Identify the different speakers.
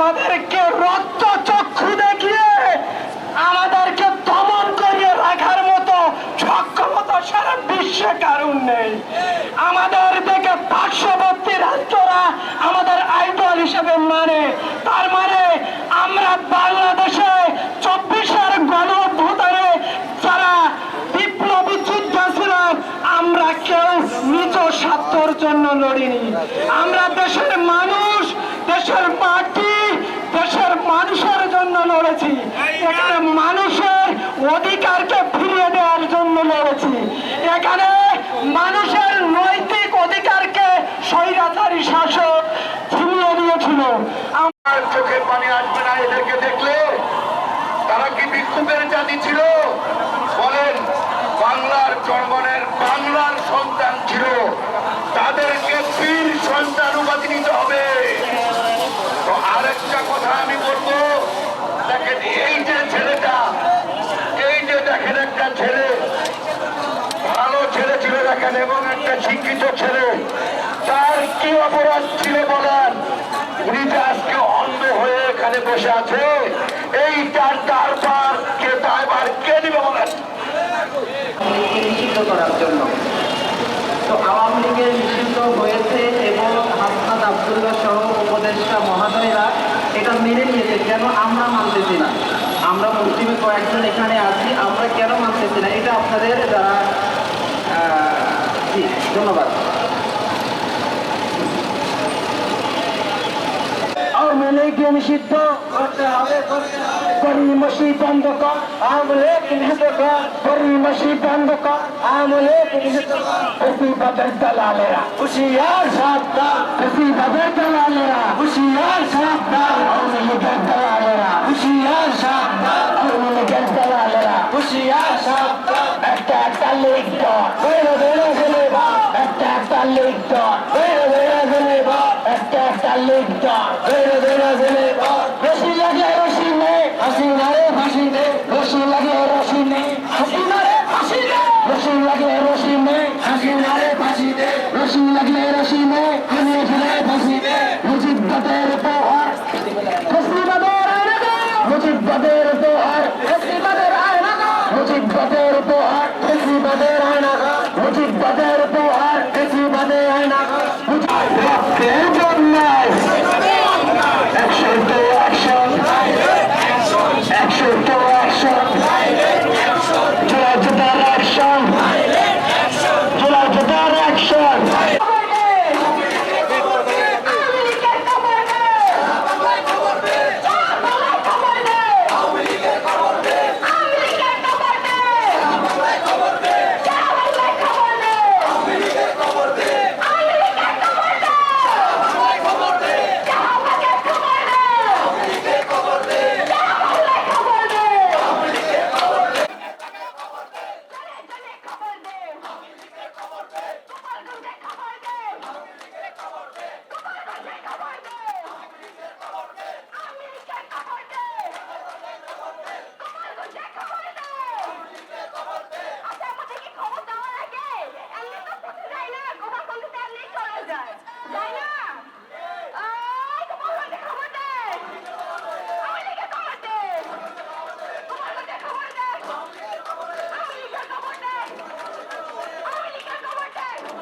Speaker 1: আমাদেরকে রক্ত চক্ষু দেখিয়ে আমাদেরকে দমন করিয়ে রাখার মতো সক্ষমতা সারা বিশ্বে কারণ নেই। আমাদের থেকে পার্শ্ববর্তী রাষ্ট্ররা আমাদের আইডল হিসেবে মানে। তার মানে আমরা বাংলাদেশে চব্বিশের গণ যারা বিপ্লবী যুদ্ধ ছিলাম আমরা কেউ নিজ স্বার্থর জন্য লড়িনি। আমরা দেশের মানুষ, দেশের এখানে মানুষের অধিকারকে ফিরিয়ে দেওয়ার জন্য লড়েছি এখানে মানুষের নৈতিক অধিকারকে স্বৈরাচারী শাসক ছিনিয়ে নিয়েছিল আম-
Speaker 2: আর চোখে পানি আসবে না এদেরকে দেখলে। তারা কি বিক্ষোভের জাতি ছিল? বলেন, বাংলার জনগণের বাংলার সন্তান ছিল। তাদেরকে বীর সন্তান উপাধি নিতে হবে তো আরেকটা কথা আমি বলব দেখেন এই যে ছেলেটা এই যে দেখেন একটা ছেলে ভালো ছেলে ছিল দেখেন এবং একটা শিক্ষিত ছেলে তার কি অপরাধ ছিল বলেন? উনি যে আজকে অন্ধ হয়ে এখানে বসে আছে, এই তার তারপর কে দায়বার কে বলেন?
Speaker 3: নিষিদ্ধ করার জন্য। তো আওয়ামী লীগের নিষিদ্ধ হয়েছে এবং হাসনাত আবদুল্লাহ সহ উপদেষ্টা মহাদয়েরা এটা মেনে নিয়েছে, কেন আমরা মানতেছি না? আমরা মুসলিমের কয়েকজন এখানে আছি, আমরা কেন মানতেছি না? এটা আপনাদের যারা জি ধন্যবাদ
Speaker 2: আওয়ামী লীগকে নিষিদ্ধ করতে হবে করি মসি বন্ধ কর আওয়ামী লীগ নিষিদ্ধ কর করি মসি বন্ধ কর আওয়ামী লীগ নিষিদ্ধ কর বেশিবাদের দালালেরা হুশিয়ার সাবধান বেশিবাদের দালালেরা
Speaker 1: হুশিয়ার
Speaker 2: সাবধান আওয়ামী লীগের দালালেরা
Speaker 1: হুশিয়ার
Speaker 2: সাবধান আওয়ামী লীগের দালালেরা
Speaker 1: হুশিয়ার
Speaker 2: লিখদর ধীরে ধীরে দিলে বার একটা একটা লিখদর ধীরে ধীরে দিলে বার রশি লাগে রশি নে হাসি
Speaker 1: মারে হাসি
Speaker 2: নে রশি লাগে রশি নে
Speaker 1: হাসি মারে হাসি নে
Speaker 2: রশি লাগে রশি নে
Speaker 1: হাসি
Speaker 2: মারে হাসি নে